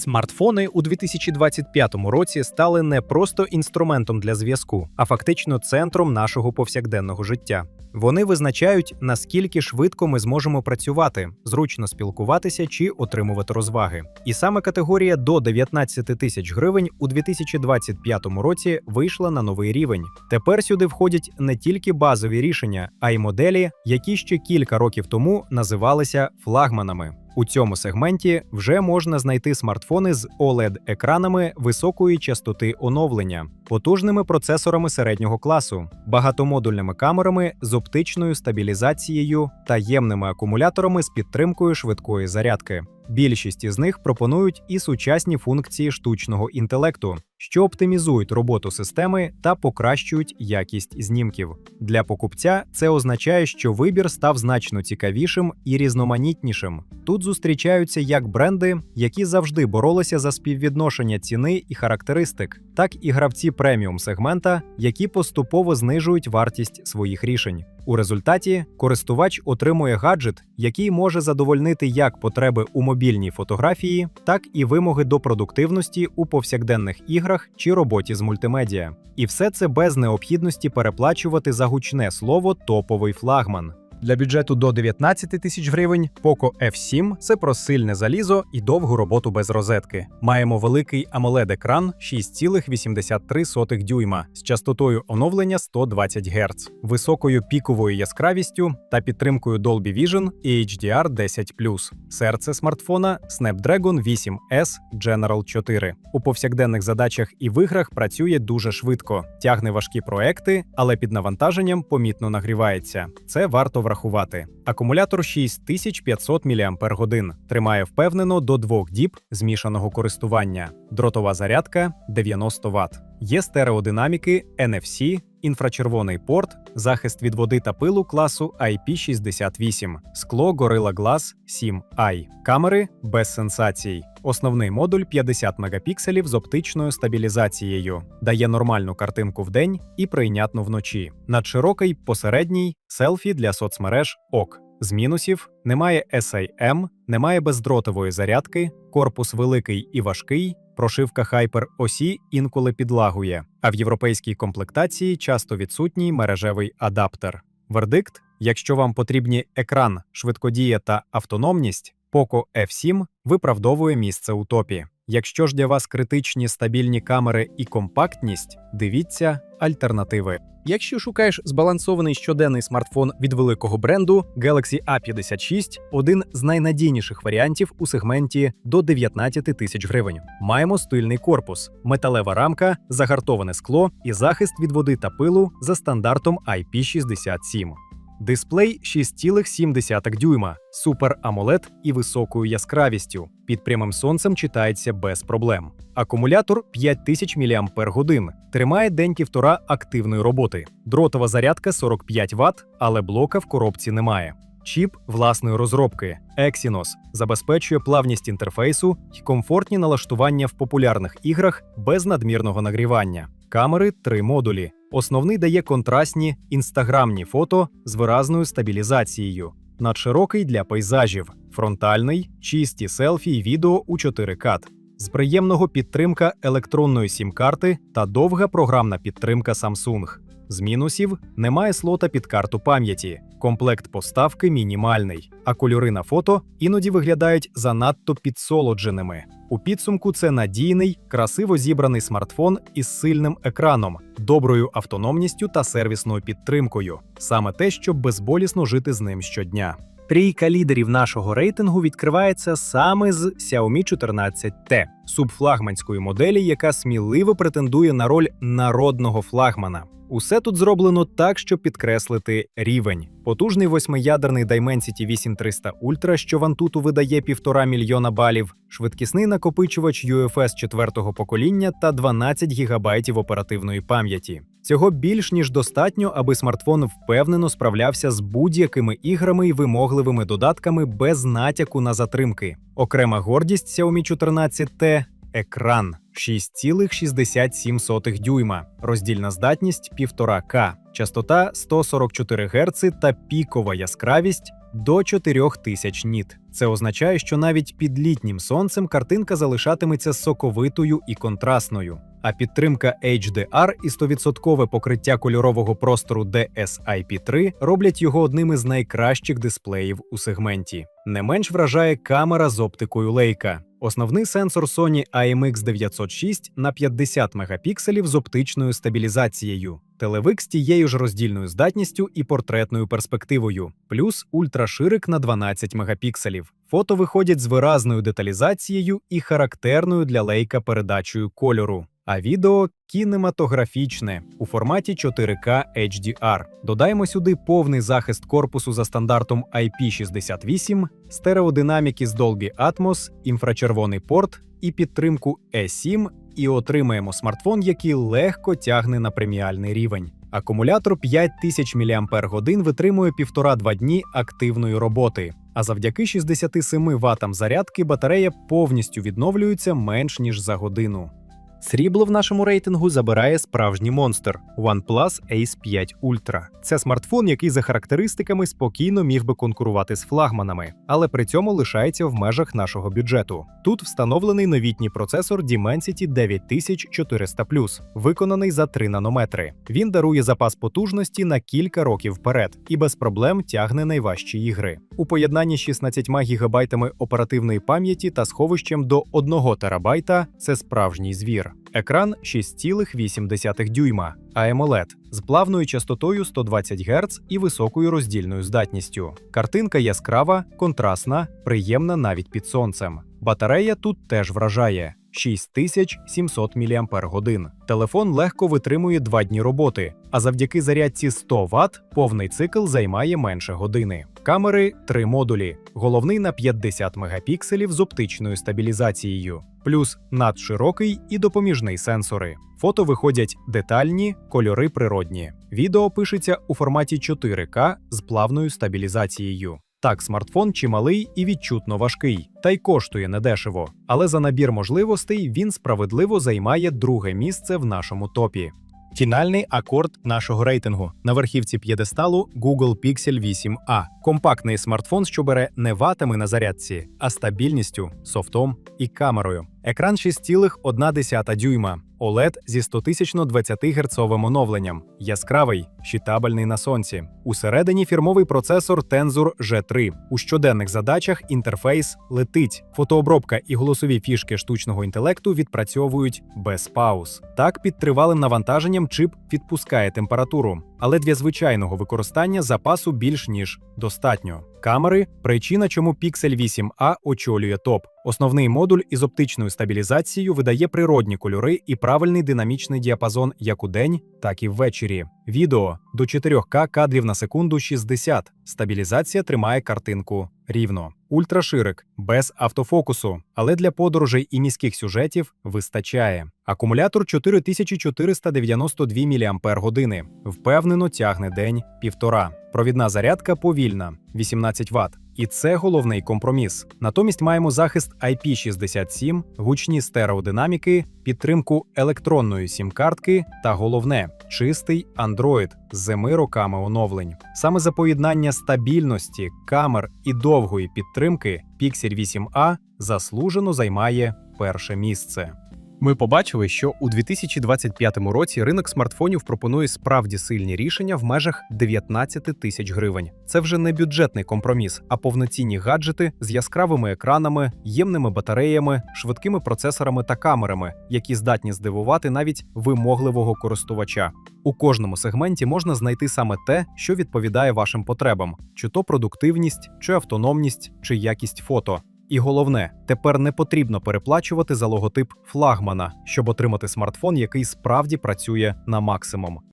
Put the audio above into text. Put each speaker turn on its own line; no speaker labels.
Смартфони у 2025 році стали не просто інструментом для зв'язку, а фактично центром нашого повсякденного життя. Вони визначають, наскільки швидко ми зможемо працювати, зручно спілкуватися чи отримувати розваги. І саме категорія до 19 тисяч гривень у 2025 році вийшла на новий рівень. Тепер сюди входять не тільки базові рішення, а й моделі, які ще кілька років тому називалися флагманами. У цьому сегменті вже можна знайти смартфони з OLED-екранами високої частоти оновлення, потужними процесорами середнього класу, багатомодульними камерами з оптичною стабілізацією та ємними акумуляторами з підтримкою швидкої зарядки. Більшість із них пропонують і сучасні функції штучного інтелекту, що оптимізують роботу системи та покращують якість знімків. Для покупця це означає, що вибір став значно цікавішим і різноманітнішим. Тут зустрічаються як бренди, які завжди боролися за співвідношення ціни і характеристик, так і гравці преміум сегмента, які поступово знижують вартість своїх рішень. У результаті користувач отримує гаджет, який може задовольнити як потреби у мобільній фотографії, так і вимоги до продуктивності у повсякденних іграх чи роботі з мультимедіа. І все це без необхідності переплачувати за гучне слово топовий флагман. Для бюджету до 19 тисяч гривень Poco F7 це про сильне залізо і довгу роботу без розетки. Маємо великий amoled екран 6,83 дюйма з частотою оновлення 120 Гц, високою піковою яскравістю та підтримкою Dolby Vision і HDR 10 Серце смартфона Snapdragon 8S General 4. У повсякденних задачах і в іграх працює дуже швидко, тягне важкі проекти, але під навантаженням помітно нагрівається. Це варто врахувати. Акумулятор 6500 мАч, тримає впевнено до двох діб змішаного користування. Дротова зарядка 90 Вт. Є стереодинаміки, NFC, інфрачервоний порт, захист від води та пилу класу IP68, скло Gorilla Glass 7i, камери без сенсацій. Основний модуль 50 мегапікселів з оптичною стабілізацією, дає нормальну картинку вдень і прийнятну вночі. Надширокий посередній селфі для соцмереж ок. З мінусів немає SAM, немає бездротової зарядки, корпус великий і важкий, прошивка Hyper осі інколи підлагує, а в європейській комплектації часто відсутній мережевий адаптер. Вердикт: якщо вам потрібні екран, швидкодія та автономність, Poco F7 виправдовує місце у топі. Якщо ж для вас критичні стабільні камери і компактність, дивіться альтернативи. Якщо шукаєш збалансований щоденний смартфон від великого бренду, Galaxy A56 один з найнадійніших варіантів у сегменті до 19 тисяч гривень. Маємо стильний корпус, металева рамка, загартоване скло і захист від води та пилу за стандартом IP67. Дисплей 6,7 дюйма, Супер AMOLED і високою яскравістю. Під прямим сонцем читається без проблем. Акумулятор 5000 мАч, тримає день півтора активної роботи. Дротова зарядка 45 Вт, але блока в коробці немає. Чіп власної розробки Exynos забезпечує плавність інтерфейсу і комфортні налаштування в популярних іграх без надмірного нагрівання. Камери три модулі. Основний дає контрастні інстаграмні фото з виразною стабілізацією, надширокий для пейзажів, фронтальний, чисті селфі й відео у 4К. З приємного підтримка електронної сім-карти та довга програмна підтримка Samsung. З мінусів немає слота під карту пам'яті, комплект поставки мінімальний, а кольори на фото іноді виглядають занадто підсолодженими. У підсумку це надійний, красиво зібраний смартфон із сильним екраном, доброю автономністю та сервісною підтримкою. Саме те, щоб безболісно жити з ним щодня. Трійка лідерів нашого рейтингу відкривається саме з Xiaomi 14T, субфлагманської моделі, яка сміливо претендує на роль народного флагмана. Усе тут зроблено так, щоб підкреслити рівень. Потужний восьмиядерний Dimensity 8300 Ultra, що в Antutu видає півтора мільйона балів, швидкісний накопичувач UFS четвертого покоління та 12 ГБ оперативної пам'яті. Цього більш ніж достатньо, аби смартфон впевнено справлявся з будь-якими іграми і вимогливими додатками без натяку на затримки. Окрема гордість Xiaomi 14T – екран. 6,67 дюйма, роздільна здатність 1,5К, частота 144 Гц та пікова яскравість до 4000 ніт. Це означає, що навіть під літнім сонцем картинка залишатиметься соковитою і контрастною. А підтримка HDR і 100% покриття кольорового простору DSIP3 роблять його одним із найкращих дисплеїв у сегменті. Не менш вражає камера з оптикою Leica. Основний сенсор Sony IMX906 на 50 мегапікселів з оптичною стабілізацією. Телевик з тією ж роздільною здатністю і портретною перспективою, плюс ультраширик на 12 мегапікселів. Фото виходять з виразною деталізацією і характерною для лейка передачею кольору. А відео кінематографічне у форматі 4К HDR. Додаємо сюди повний захист корпусу за стандартом IP68, стереодинаміки з Dolby Atmos, інфрачервоний порт і підтримку E7, і отримаємо смартфон, який легко тягне на преміальний рівень. Акумулятор 5000 мАч витримує 1,5-2 дні активної роботи. А завдяки 67 Ватам зарядки батарея повністю відновлюється менш ніж за годину. Срібло в нашому рейтингу забирає справжній монстр OnePlus Ace 5 Ultra. Це смартфон, який за характеристиками спокійно міг би конкурувати з флагманами, але при цьому лишається в межах нашого бюджету. Тут встановлений новітній процесор Dimensity 9400 виконаний за 3 нанометри. Він дарує запас потужності на кілька років вперед і без проблем тягне найважчі ігри. У поєднанні з 16 гігабайтами оперативної пам'яті та сховищем до 1 терабайта це справжній звір. Екран 6,8 дюйма, AMOLED з плавною частотою 120 Гц і високою роздільною здатністю. Картинка яскрава, контрастна, приємна навіть під сонцем. Батарея тут теж вражає. 6700 мАч. Телефон легко витримує 2 дні роботи, а завдяки зарядці 100 Вт повний цикл займає менше години. Камери три модулі. Головний на 50 мегапікселів з оптичною стабілізацією, плюс надширокий і допоміжний сенсори. Фото виходять детальні, кольори природні. Відео пишеться у форматі 4К з плавною стабілізацією. Так, смартфон чималий і відчутно важкий, та й коштує недешево. Але за набір можливостей він справедливо займає друге місце в нашому топі. Фінальний акорд нашого рейтингу на верхівці п'єдесталу Google Pixel 8a. Компактний смартфон, що бере не ватами на зарядці, а стабільністю, софтом і камерою. Екран 6,1 дюйма, OLED зі 100 20 Гц оновленням, яскравий, щитабельний на сонці. Усередині фірмовий процесор Tensor G3. У щоденних задачах інтерфейс летить. Фотообробка і голосові фішки штучного інтелекту відпрацьовують без пауз. Так, під тривалим навантаженням чип відпускає температуру, але для звичайного використання запасу більш ніж достатньо. Камери причина, чому Pixel 8a очолює топ. Основний модуль із оптичною стабілізацією видає природні кольори і правильний динамічний діапазон як у день, так і ввечері. Відео до 4К кадрів на секунду 60. Стабілізація тримає картинку рівно. Ультраширик без автофокусу, але для подорожей і міських сюжетів вистачає. Акумулятор 4492 мАч. Впевнено тягне день півтора. Провідна зарядка повільна 18 Вт. І це головний компроміс. Натомість маємо захист IP67, гучні стереодинаміки, підтримку електронної сім-картки та головне чистий Android з зими роками оновлень. Саме за поєднання стабільності, камер і довгої підтримки Pixel 8a заслужено займає перше місце. Ми побачили, що у 2025 році ринок смартфонів пропонує справді сильні рішення в межах 19 тисяч гривень. Це вже не бюджетний компроміс, а повноцінні гаджети з яскравими екранами, ємними батареями, швидкими процесорами та камерами, які здатні здивувати навіть вимогливого користувача. У кожному сегменті можна знайти саме те, що відповідає вашим потребам: чи то продуктивність, чи автономність, чи якість фото. І головне, тепер не потрібно переплачувати за логотип флагмана, щоб отримати смартфон, який справді працює на максимум.